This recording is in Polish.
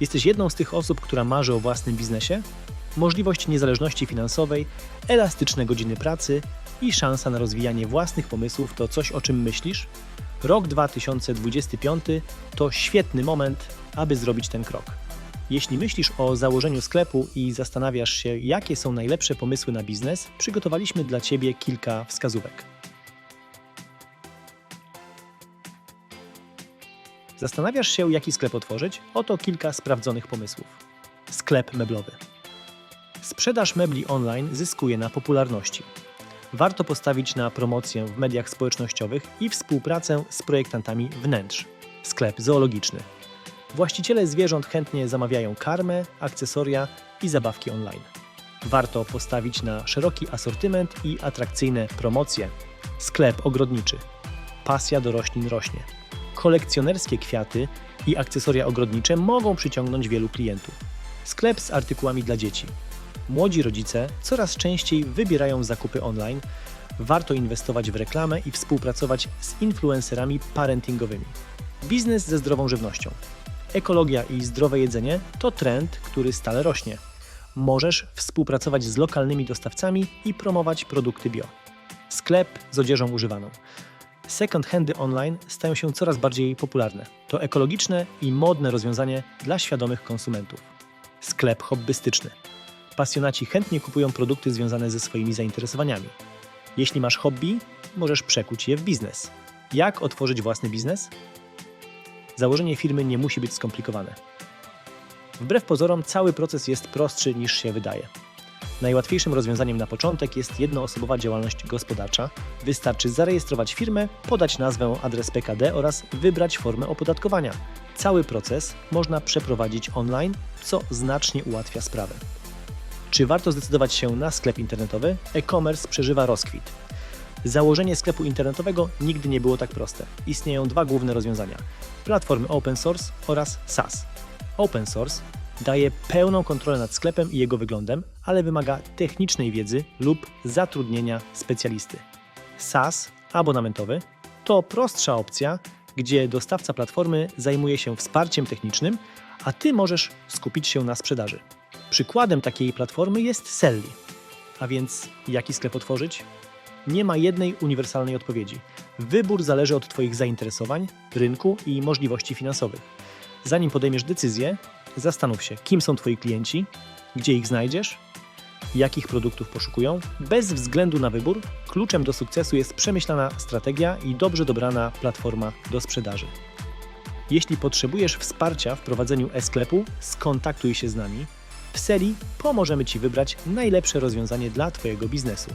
Jesteś jedną z tych osób, która marzy o własnym biznesie? Możliwość niezależności finansowej, elastyczne godziny pracy i szansa na rozwijanie własnych pomysłów to coś, o czym myślisz? Rok 2025 to świetny moment, aby zrobić ten krok. Jeśli myślisz o założeniu sklepu i zastanawiasz się, jakie są najlepsze pomysły na biznes, przygotowaliśmy dla Ciebie kilka wskazówek. Zastanawiasz się, jaki sklep otworzyć? Oto kilka sprawdzonych pomysłów. Sklep meblowy. Sprzedaż mebli online zyskuje na popularności. Warto postawić na promocję w mediach społecznościowych i współpracę z projektantami wnętrz. Sklep zoologiczny. Właściciele zwierząt chętnie zamawiają karmę, akcesoria i zabawki online. Warto postawić na szeroki asortyment i atrakcyjne promocje. Sklep ogrodniczy. Pasja do roślin rośnie. Kolekcjonerskie kwiaty i akcesoria ogrodnicze mogą przyciągnąć wielu klientów. Sklep z artykułami dla dzieci. Młodzi rodzice coraz częściej wybierają zakupy online. Warto inwestować w reklamę i współpracować z influencerami parentingowymi. Biznes ze zdrową żywnością. Ekologia i zdrowe jedzenie to trend, który stale rośnie. Możesz współpracować z lokalnymi dostawcami i promować produkty bio. Sklep z odzieżą używaną. Second handy online stają się coraz bardziej popularne. To ekologiczne i modne rozwiązanie dla świadomych konsumentów. Sklep hobbystyczny. Pasjonaci chętnie kupują produkty związane ze swoimi zainteresowaniami. Jeśli masz hobby, możesz przekuć je w biznes. Jak otworzyć własny biznes? Założenie firmy nie musi być skomplikowane. Wbrew pozorom, cały proces jest prostszy niż się wydaje. Najłatwiejszym rozwiązaniem na początek jest jednoosobowa działalność gospodarcza. Wystarczy zarejestrować firmę, podać nazwę, adres PKD oraz wybrać formę opodatkowania. Cały proces można przeprowadzić online, co znacznie ułatwia sprawę. Czy warto zdecydować się na sklep internetowy? E-commerce przeżywa rozkwit. Założenie sklepu internetowego nigdy nie było tak proste. Istnieją dwa główne rozwiązania: platformy open source oraz SaaS. Open source daje pełną kontrolę nad sklepem i jego wyglądem, ale wymaga technicznej wiedzy lub zatrudnienia specjalisty. SaaS abonamentowy to prostsza opcja, gdzie dostawca platformy zajmuje się wsparciem technicznym, a ty możesz skupić się na sprzedaży. Przykładem takiej platformy jest Selly. A więc jaki sklep otworzyć? Nie ma jednej uniwersalnej odpowiedzi. Wybór zależy od Twoich zainteresowań, rynku i możliwości finansowych. Zanim podejmiesz decyzję, zastanów się, kim są Twoi klienci, gdzie ich znajdziesz, jakich produktów poszukują. Bez względu na wybór, kluczem do sukcesu jest przemyślana strategia i dobrze dobrana platforma do sprzedaży. Jeśli potrzebujesz wsparcia w prowadzeniu e-sklepu, skontaktuj się z nami. W serii pomożemy Ci wybrać najlepsze rozwiązanie dla Twojego biznesu.